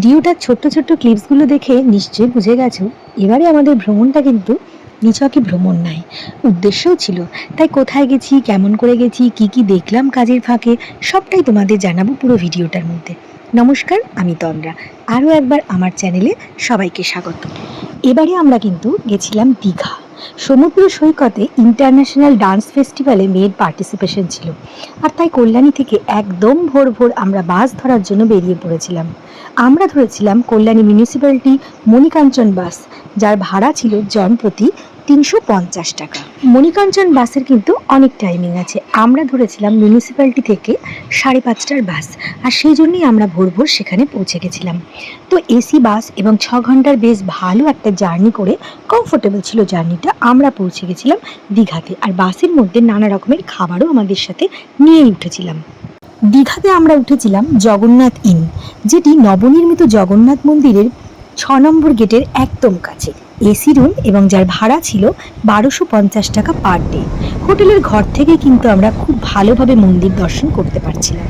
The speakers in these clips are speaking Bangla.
ভিডিওটার ছোট্ট ছোট্ট ক্লিপসগুলো দেখে নিশ্চয়ই বুঝে গেছো। এবারে আমাদের ভ্রমণটা কিন্তু নিছকই ভ্রমণ নাই। উদ্দেশ্যও ছিল, তাই কোথায় গেছি, কেমন করে গেছি, কি কি দেখলাম কাজের ফাঁকে, সবটাই তোমাদের জানাব পুরো ভিডিওটার মধ্যে। নমস্কার, আমি তন্দ্রা। আরও একবার আমার চ্যানেলে সবাইকে স্বাগত। এবারে আমরা কিন্তু গেছিলাম দীঘা। সমুদ্র সৈকতে ইন্টারন্যাশনাল ডান্স ফেস্টিভ্যালে মেয়ের পার্টিসিপেশন ছিল। আর তাই কল্যাণী থেকে একদম ভোর ভোর আমরা বাস ধরার জন্য বেরিয়ে পড়েছিলাম। আমরা ধরেছিলাম কল্যাণী মিউনিসিপ্যালিটি মণিকাঞ্চন বাস, যার ভাড়া ছিল জন প্রতি তিনশো পঞ্চাশ টাকা। মণিকাঞ্চন বাসের কিন্তু অনেক টাইমিং আছে। আমরা ধরেছিলাম মিউনিসিপ্যালিটি থেকে সাড়ে পাঁচটার বাস, আর সেই জন্যই আমরা ভোর ভোর সেখানে পৌঁছে গেছিলাম। তো এসি, বাস এবং ছ ঘণ্টার বেশ ভালো একটা জার্নি করে কমফোর্টেবল ছিল জার্নিটা, আমরা পৌঁছে গেছিলাম দীঘাতে। আর বাসের মধ্যে নানা রকমের খাবারও আমাদের সাথে নিয়েই উঠেছিলাম। দীঘাতে আমরা উঠেছিলাম জগন্নাথ ইন যেটি নবনির্মিত জগন্নাথ মন্দিরের ছ নম্বর গেটের একদম কাছে। এসি রুম এবং যার ভাড়া ছিল বারোশো পঞ্চাশ টাকা পার ডে। হোটেলের ঘর থেকে কিন্তু আমরা খুব ভালোভাবে মন্দির দর্শন করতে পারছিলাম।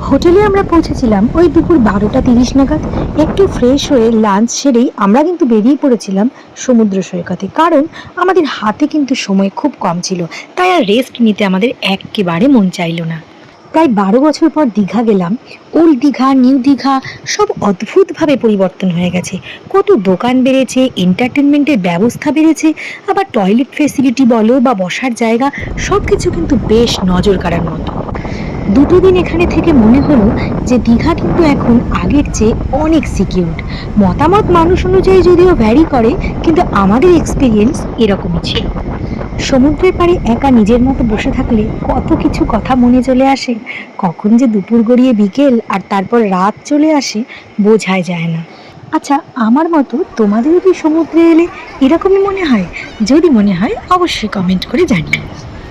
হোটেলে আমরা পৌঁছেছিলাম ওই দুপুর বারোটা তিরিশ নাগাদ। একটু ফ্রেশ হয়ে লাঞ্চ সেরেই আমরা কিন্তু বেরিয়ে পড়েছিলাম সমুদ্র সৈকতে। কারণ আমাদের হাতে কিন্তু সময় খুব কম ছিল, তাই আর রেস্ট নিতে আমাদের একেবারে মন চাইলো না। প্রায় বারো বছর পর দীঘা গেলাম। ওল্ড দীঘা, নিউ দীঘা সব অদ্ভুতভাবে পরিবর্তন হয়ে গেছে। কত দোকান বেড়েছে এন্টারটেনমেন্টের ব্যবস্থা বেড়েছে, আবার টয়লেট ফেসিলিটি বলো বা বসার জায়গা সব কিছু কিন্তু বেশ নজর কাড়ার মতো। দুটো দিন এখানে থেকে মনে হলো যে দীঘা কিন্তু এখন আগের চেয়ে অনেক সিকিউরড মতামত মানুষ অনুযায়ী যদিও ভ্যারি করে, কিন্তু আমাদের এক্সপিরিয়েন্স এরকমই ছিল। সমুদ্রের পাড়ে একা নিজের মতো বসে থাকলে কত কিছু কথা মনে চলে আসে। কখন যে দুপুর গড়িয়ে বিকেল আর তারপর রাত চলে আসে বোঝাই যায় না। আচ্ছা আমার মতো তোমাদেরও কি সমুদ্রে এলে এরকমই মনে হয়? যদি মনে হয়, অবশ্যই কমেন্ট করে জানিও।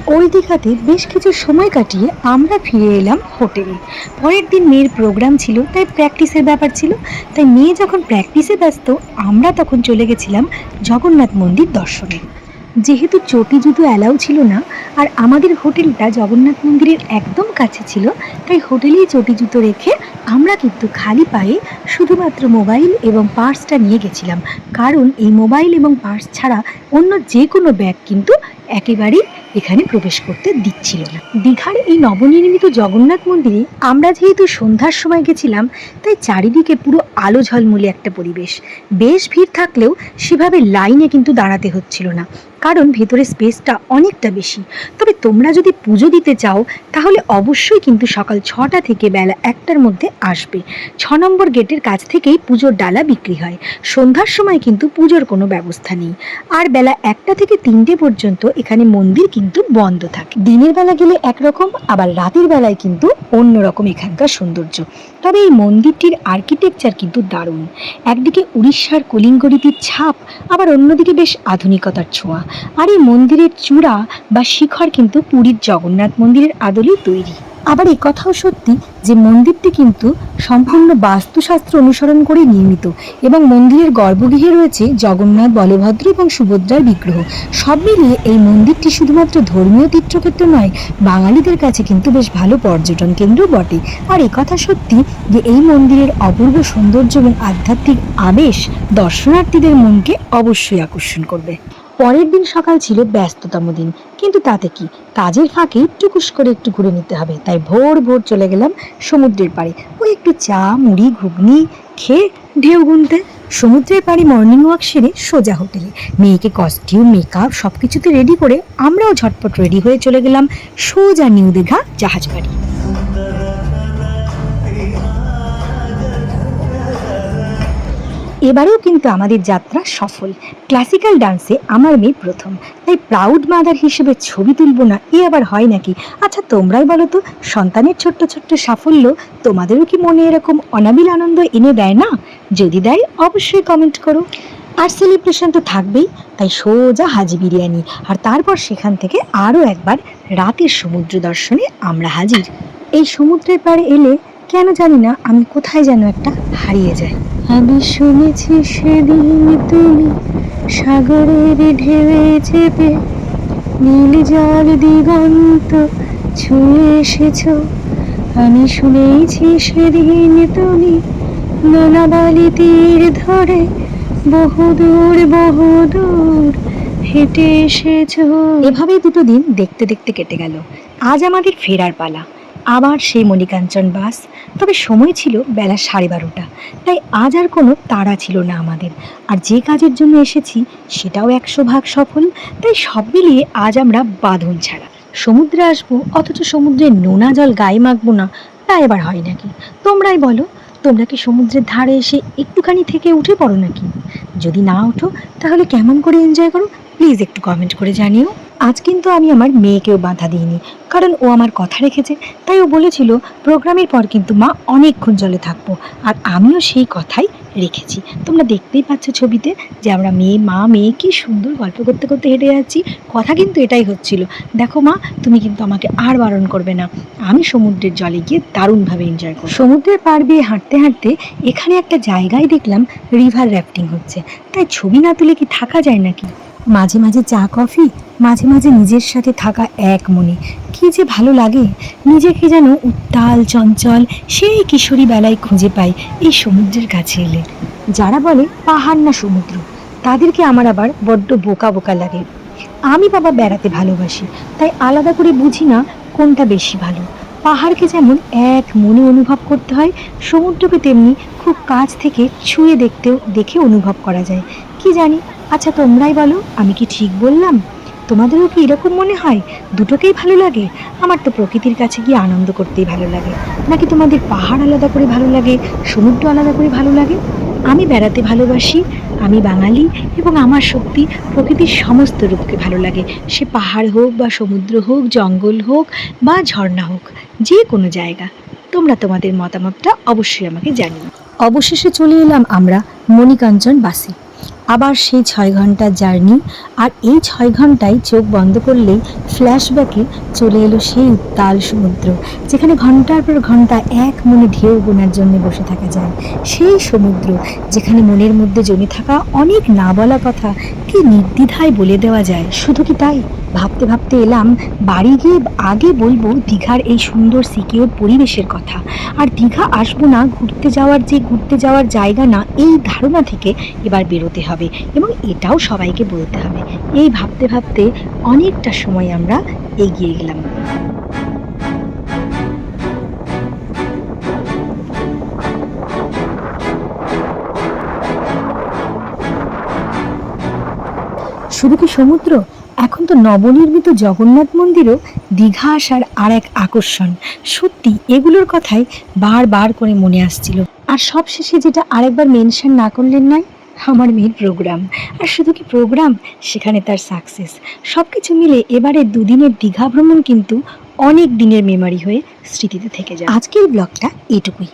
ওই দীঘাতে বেশ কিছু সময় কাটিয়ে আমরা ফিরে এলাম হোটেলে। পরের দিন মেয়ের প্রোগ্রাম ছিল, তাই প্র্যাকটিসের ব্যাপার ছিল। তাই মেয়ে যখন প্র্যাকটিসে ব্যস্ত, আমরা তখন চলে গেছিলাম জগন্নাথ মন্দির দর্শনে। যেহেতু চটি জুতো অ্যালাউ ছিল না, আর আমাদের হোটেলটা জগন্নাথ মন্দিরের একদম কাছে ছিল, তাই হোটেলেই চটি জুতো রেখে আমরা কিন্তু খালি পায়ে শুধুমাত্র মোবাইল এবং পার্সটা নিয়ে গেছিলাম। কারণ এই মোবাইল এবং পার্স ছাড়া অন্য যে কোনো ব্যাগ কিন্তু একেবারেই এখানে প্রবেশ করতে দিচ্ছিল না। দীঘার এই নবনির্মিত জগন্নাথ মন্দিরে আমরা যেহেতু সন্ধ্যার সময় গেছিলাম, তাই চারিদিকে পুরো আলো ঝলমলে একটা পরিবেশ। বেশ ভিড় থাকলেও সেভাবে লাইনে কিন্তু দাঁড়াতে হচ্ছিল না, কারণ ভেতরে স্পেসটা অনেকটা বেশি। তবে তোমরা যদি পুজো দিতে চাও, তাহলে অবশ্যই কিন্তু সকাল ছটা থেকে বেলা একটার মধ্যে আসবে। ছ নম্বর গেটের কাছ থেকেই পুজোর ডালা বিক্রি হয়। সন্ধ্যার সময় কিন্তু পুজোর কোনো ব্যবস্থা নেই। আর বেলা একটা থেকে তিনটে পর্যন্ত এখানে মন্দির কিন্তু বন্ধ থাকে। দিনের বেলা গেলে একরকম, আবার রাতের বেলায় কিন্তু অন্যরকম এখানকার সৌন্দর্য। তবে এই মন্দিরটির আর্কিটেকচার কিন্তু দারুণ। একদিকে উড়িষ্যার কলিঙ্গরীতির ছাপ, আবার অন্যদিকে বেশ আধুনিকতার ছোঁয়া। আর এই মন্দিরের চূড়া বা শিখর কিন্তু পুরীর জগন্নাথ মন্দিরের আদলেই তৈরি। আবার এই কথাও সত্যি যে মন্দিরটি কিন্তু সম্পূর্ণ বাস্তুশাস্ত্র অনুসরণ করে নির্মিত এবং মন্দিরের গর্ভগৃহে রয়েছে জগন্নাথ, বলভদ্র এবং সুভদ্রার বিগ্রহ। সব মিলিয়ে এই মন্দিরটি শুধুমাত্র ধর্মীয় তীর্থক্ষেত্র নয়, বাঙালিদের কাছে কিন্তু বেশ ভালো পর্যটন কেন্দ্র বটে। আর এই কথা সত্যি যে এই মন্দিরের অপূর্ব সৌন্দর্য এবং আধ্যাত্মিক আবেশ দর্শনার্থীদের মনকে অবশ্যই আকর্ষণ করবে। পরের দিন সকাল ছিল ব্যস্ততম দিন। কিন্তু তাতে কি? কাজের ফাঁকে টুকুস করে একটু ঘুরে নিতে হবে। তাই ভোর ভোর চলে গেলাম সমুদ্রের পাড়ে। ওই একটু চা, মুড়ি, ঘুগনি খেয়ে ঢেউ গুনতে। সমুদ্রের পাড়ে মর্নিং ওয়াক সেরে সোজা হোটেলে। মেয়েকে কস্টিউম মেকআপ সব কিছুতে রেডি করে আমরাও ঝটপট রেডি হয়ে চলে গেলাম সোজা নিউ দীঘা জাহাজ বাড়ি। এবারেও কিন্তু আমাদের যাত্রা সফল। ক্লাসিক্যাল ডান্সে আমার মেয়ে প্রথম। তাই প্রাউড মাদার হিসেবে ছবি তুলব না, এ আবার হয় নাকি? আচ্ছা তোমরাই বলো তো, সন্তানের ছোট্ট ছোট্ট সাফল্য, তোমাদেরও কি মনে এরকম অনাবিল আনন্দ এনে দেয় না? যদি দেয়, অবশ্যই কমেন্ট করো। আর সেলিব্রেশন তো থাকবেই, তাই সোজা হাজি বিরিয়ানি। আর তারপর সেখান থেকে আরও একবার রাতের সমুদ্র দর্শনে আমরা হাজির। এই সমুদ্রের পাড়ে এলে, কেন জানি না, আমি কোথায় যেন একটা হারিয়ে যাই। আমি শুনেছি সেদিন তুমি সাগরের ঢেউয়ে চেপে নীল জল দিগন্ত ছুঁয়ে এসেছ। আমি শুনেছি সেদিন তুমি নোনাবালি তীর ধরে বহুদূর বহুদূর হেঁটে এসেছ। এভাবেই দুটো দিন দেখতে দেখতে কেটে গেল। আজ আমাদের ফেরার পালা। আবার সেই মণিকাঞ্চন বাস। তবে সময় ছিল বেলা সাড়ে বারোটা। তাই আজ আর কোনো তাড়া ছিল না আমাদের। আর যে কাজের জন্য এসেছি, সেটাও একশো ভাগ সফল। তাই সব মিলিয়ে আজ আমরা বাঁধন ছাড়া। সমুদ্রে আসব, অথচ সমুদ্রের নোনা জল গায়ে মাখবো না, তা এবার হয় নাকি? তোমরাই বলো, তোমরা কি সমুদ্রের ধারে এসে একটুখানি থেকে উঠে পড়ো নাকি? যদি না ওঠো, তাহলে কেমন করে এনজয় করো? প্লিজ একটু কমেন্ট করে জানিও। আজ কিন্তু আমি আমার মেয়েকেও বাধা দিইনি, কারণ ও আমার কথা রেখেছে, তাই ও বলেছিল, প্রোগ্রামের পর কিন্তু মা অনেকক্ষণ জলে থাকব, আর আমিও সেই কথাই রেখেছি। তোমরা দেখতেই পাচ্ছ ছবিতে যে আমরা মেয়ে, মা, মেয়ে, কি সুন্দর গল্প করতে করতে হেঁটে যাচ্ছি। কথা কিন্তু এটাই হচ্ছিল, দেখো মা, তুমি কিন্তু আমাকে আর বারণ করবে না। আমি সমুদ্রের জলে গিয়ে দারুণভাবে এনজয় করব। সমুদ্রের পাড় দিয়ে হাঁটতে হাঁটতে এখানে একটা জায়গায় দেখলাম রিভার র্যাফটিং হচ্ছে। তাই ছবি না তুলে কি থাকা যায় নাকি? মাঝে মাঝে চা, কফি, মাঝে মাঝে নিজের সাথে থাকা এক মনে। কি যে ভালো লাগে। নিজেকে যেন উত্তাল, চঞ্চল, সেই কিশোরী বেলায় খুঁজে পাই এই সমুদ্রের কাছে এলে। যারা বলে পাহাড় না সমুদ্র, তাদেরকে আমার আবার বড্ড বোকা বোকা লাগে। আমি বাবা বেড়াতে ভালোবাসি, তাই আলাদা করে বুঝি না কোনটা বেশি ভালো। পাহাড়কে যেমন এক মনে অনুভব করতে হয়, সমুদ্রকে তেমনি খুব কাছ থেকে ছুঁয়ে দেখতেও, দেখে অনুভব করা যায়। কি জানি আচ্ছা তোমরাই বলো, আমি কি ঠিক বললাম? তোমাদেরও কি এরকম মনে হয়? দুটোকেই ভালো লাগে? আমার তো প্রকৃতির কাছে গিয়ে আনন্দ করতেই ভালো লাগে। নাকি তোমাদের পাহাড় আলাদা করে ভালো লাগে, সমুদ্র আলাদা করে ভালো লাগে? আমি বেড়াতে ভালোবাসি, আমি বাঙালি, এবং আমার সত্যি প্রকৃতির সমস্ত রূপকে ভালো লাগে। সে পাহাড় হোক বা সমুদ্র হোক, জঙ্গল হোক বা ঝর্ণা হোক, যে কোনো জায়গা। তোমরা তোমাদের মতামতটা অবশ্যই আমাকে জানিও। অবশেষে চলে এলাম আমরা মণিকাঞ্চন বাসে। আবার সেই ছয় ঘণ্টার জার্নি। আর এই ছয় ঘন্টায় চোখ বন্ধ করলেই ফ্ল্যাশব্যাকে চলে এলো সেই উত্তাল সমুদ্র, যেখানে ঘণ্টার পর ঘণ্টা এক মনে ঢেউ গোনার জন্য বসে থাকা যায়। সেই সমুদ্র, যেখানে মনের মধ্যে জমে থাকা অনেক না বলা কথা কি নির্দ্বিধায় বলে দেওয়া যায়, শুধু কি তাই? ভাবতে ভাবতে এলাম, বাড়ি গিয়ে আগে বলব দীঘার এই সুন্দর সিকিওর পরিবেশের কথা। আর দীঘা আসব না, ঘুরতে যাওয়ার যে ঘুরতে যাওয়ার জায়গা না, এই ধারণা থেকে এবার বেরোতে হবে এবং এটাও সবাইকে বলতে হবে। এই ভাবতে ভাবতে অনেকটা সময় আমরা এগিয়ে গেলাম। শুধু কি সমুদ্র? এখন নবনির্মিত জগন্নাথ মন্দিরও দীঘা আসার আর এক আকর্ষণ। সত্যি, এগুলোর কথাই বারবার করে মনে আসছিল। আর সবশেষে যেটা আরেকবার মেনশন না করলেন নয়, আমার মেয়ের প্রোগ্রাম। আর শুধু কি প্রোগ্রাম, সেখানে তার সাকসেস। সব কিছু মিলে এবারে দুদিনের দীঘা ভ্রমণ কিন্তু অনেক দিনের মেমারি হয়ে স্মৃতিতে থেকে যায়। আজকের ব্লগটা এটুকুই।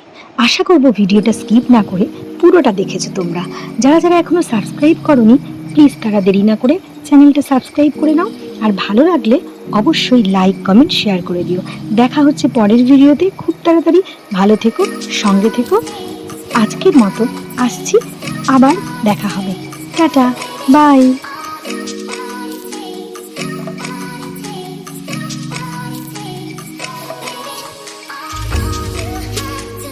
আশা করব ভিডিওটা স্কিপ না করে পুরোটা দেখেছ তোমরা। যারা যারা এখনও সাবস্ক্রাইব করনি প্লিজ তারা দেরি না করে চ্যানেলটা সাবস্ক্রাইব করে নাও। আর ভালো লাগলে অবশ্যই লাইক কমেন্ট শেয়ার করে দিও। দেখা হচ্ছে পরের ভিডিওতে। খুব তাড়াতাড়ি ভালো থেকো, সঙ্গে থেকো। আজকের মতো আসছি। আবার দেখা হবে। টাটা। বাই